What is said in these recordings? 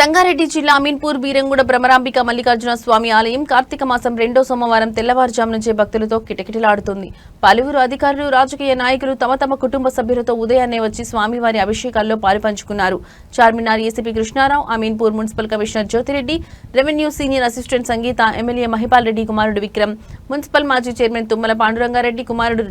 సంగారెడ్డి జిల్లా అమీన్పూర్ బీరంగూడ భ్రమరాంబిక మల్లికార్జున స్వామి ఆలయం కార్తీక మాసం రెండో సోమవారం తెల్లవారుజాము నుంచే భక్తులతో కిటకిటలాడుతుంది. పలువురు అధికారులు రాజకీయ నాయకులు తమ తమ కుటుంబ సభ్యులతో ఉదయాన్నే వచ్చి స్వామివారి అభిషేకాల్లో పాలుపంచుకున్నారు. Charminar ACP Krishna Rao Ameenpur municipal commissioner Jyothi Reddy revenue senior assistant Sangeetha MLA Mahipal Reddy కుమారుడు విక్రమ్ మున్సిపల్ మాజీ చైర్మన్ తుమ్మల పాండురంగారెడ్డి కుమారుడు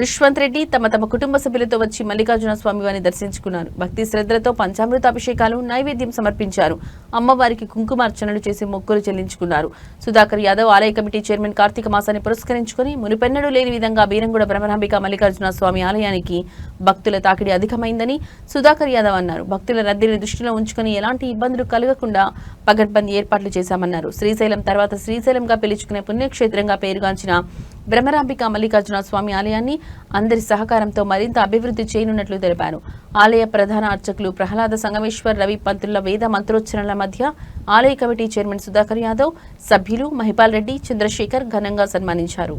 రుష్వంత్ రెడ్డి తమ తమ కుటుంబ సభ్యులతో వచ్చి మల్లికార్జున స్వామివారిని దర్శించుకున్నారు. భక్తి శ్రద్ధలతో పంచామృతాభిషేకాలు నైవేద్యం సమర్పించారు. అమ్మవారికి కుంకుమార్చనలు చేసి మొక్కులు చెల్లించుకున్నారు. సుధాకర్ యాదవ్ ఆలయ కమిటీ చైర్మన్ కార్తీక మాసాన్ని పురస్కరించుకుని మునిపెన్నడూ లేని విధంగా బీరంగూడ బ్రహ్మరాంబిక మల్లికార్జున స్వామి ఆలయానికి భక్తుల తాకిడి అధికమైందని సుధాకర్ యాదవ్ అన్నారు. భక్తుల రద్దీని దృష్టిలో ఉంచుకుని ఎలాంటి ఇబ్బందులు కలగకుండా పగడ్బందీ ఏర్పాట్లు చేశామన్నారు. శ్రీశైలం తర్వాత శ్రీశైలంగా పిలుచుకునే పుణ్యక్షేత్రంగా పేరుగాంచిన భ్రమరాంబిక మల్లికార్జున స్వామి ఆలయాన్ని అందరి సహకారంతో మరింత అభివృద్ధి చేయనున్నట్లు తెలిపారు. ఆలయ ప్రధాన అర్చకులు ప్రహ్లాద సంగమేశ్వర్ రవి పంతుల వేద మంత్రోచ్చరణల మధ్య ఆలయ కమిటీ చైర్మన్ సుధాకర్ యాదవ్ సభ్యులు మహిపాల్ రెడ్డి చంద్రశేఖర్ ఘనంగా సన్మానించారు.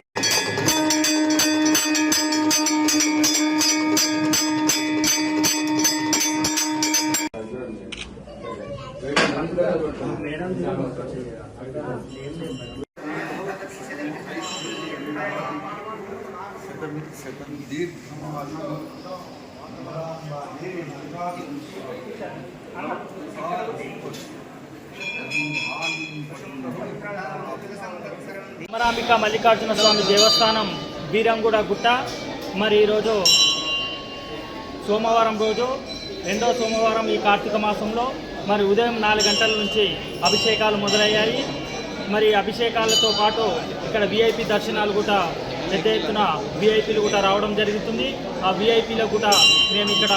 అమరాంబిక మల్లికార్జున స్వామి దేవస్థానం బీరంగూడ గుట్ట. మరి ఈరోజు సోమవారం రోజు రెండో సోమవారం ఈ కార్తీక మాసంలో మరి ఉదయం నాలుగు గంటల నుంచి అభిషేకాలు మొదలయ్యాయి. మరి అభిషేకాలతో పాటు ఇక్కడ విఐపి దర్శనాలు కూడా పెద్ద ఎత్తున విఐపీలు కూడా రావడం జరుగుతుంది. ఆ విఐపీలకు కూడా మేము ఇక్కడ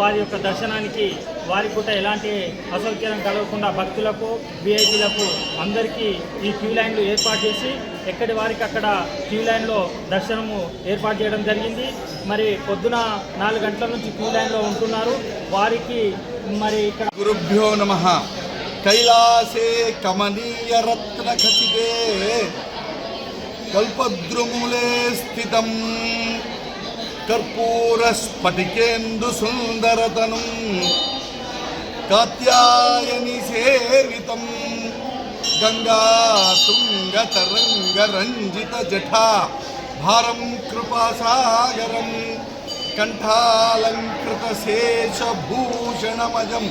వారి యొక్క దర్శనానికి వారికి కూడా ఎలాంటి అసౌకర్యం కలగకుండా భక్తులకు విఐపీలకు అందరికీ ఈ క్యూ లైన్లు ఏర్పాటు చేసి ఎక్కడి వారికి అక్కడ క్యూ లైన్లో దర్శనము ఏర్పాటు చేయడం జరిగింది. మరి పొద్దున నాలుగు గంటల నుంచి క్యూ లైన్లో ఉంటున్నారు. వారికి మరి ఇక్కడ గురుభ్యో నమ. కైలాసే కమనీయ రత్న ఖచితే కల్పద్రుమూలే స్థితం. కర్పూర స్ఫటికేందు సుందరతను. కాత్యాయని సేవితం. గంగా తుంగ తరంగ రంజిత జఠా. భారం కృపాసాగరం. कंठालंकृत शेषभूषणमजम